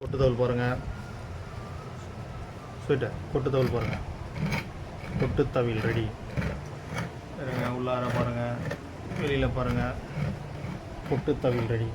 கொட்டுத்தவல் பாருங்கள் கொட்டு கொட்டுத்தவல் பாருங்கள் கொட்டுத்தவில் ரெடி இருங்க உள்ளார பாருங்கள் வெளியில் பாருங்கள் கொட்டுத்தவில் ரெடி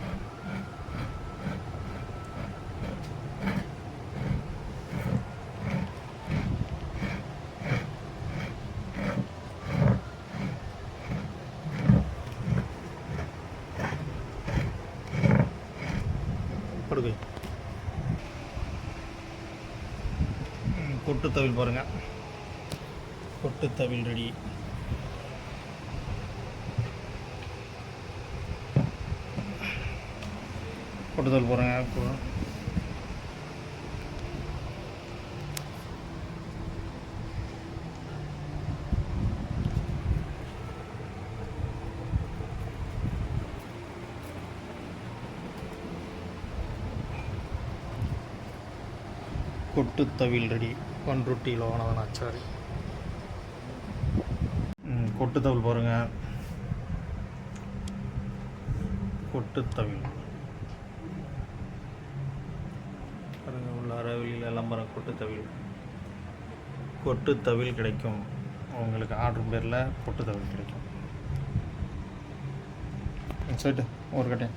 படுகை கொட்டுத்தவில் பாருங்கள் கொட்டுத்தவில் ரெடி. கொட்டுத்தவில் போகிறேங்க கொட்டுத்தவில் ரெடி. பன்ருட்டி லோகநாதன் ஆச்சாரி. ம், கொட்டுத்தவில் பாருங்கள் கொட்டுத்தவில். பாருங்க உள்ள அறவெளியில் எல்லாம் பாருங்க கொட்டுத்தவில். கொட்டுத்தவில் கிடைக்கும். உங்களுக்கு ஆர்டர் பேரில் கொட்டுத்தவில் கிடைக்கும். ம், ஒரு கட்டேன்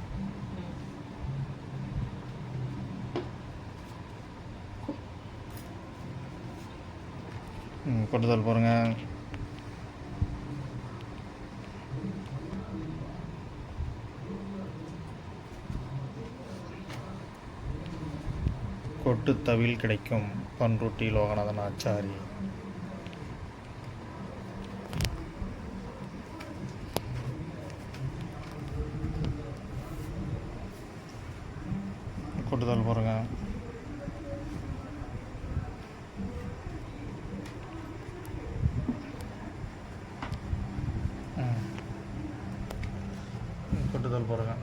கொட்டுதல் கொட்டுதல் கொட்டு தவில் கிடைக்கும் பன்ருட்டி லோகநாதன் ஆச்சாரி. கொட்டுதல் பாருங்க கொட்டுதல் பாருங்க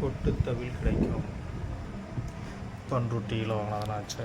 கொட்டுத்தவில் கிடைக்கும். பன்ருட்டியில் வாங்கினதுனாச்சு.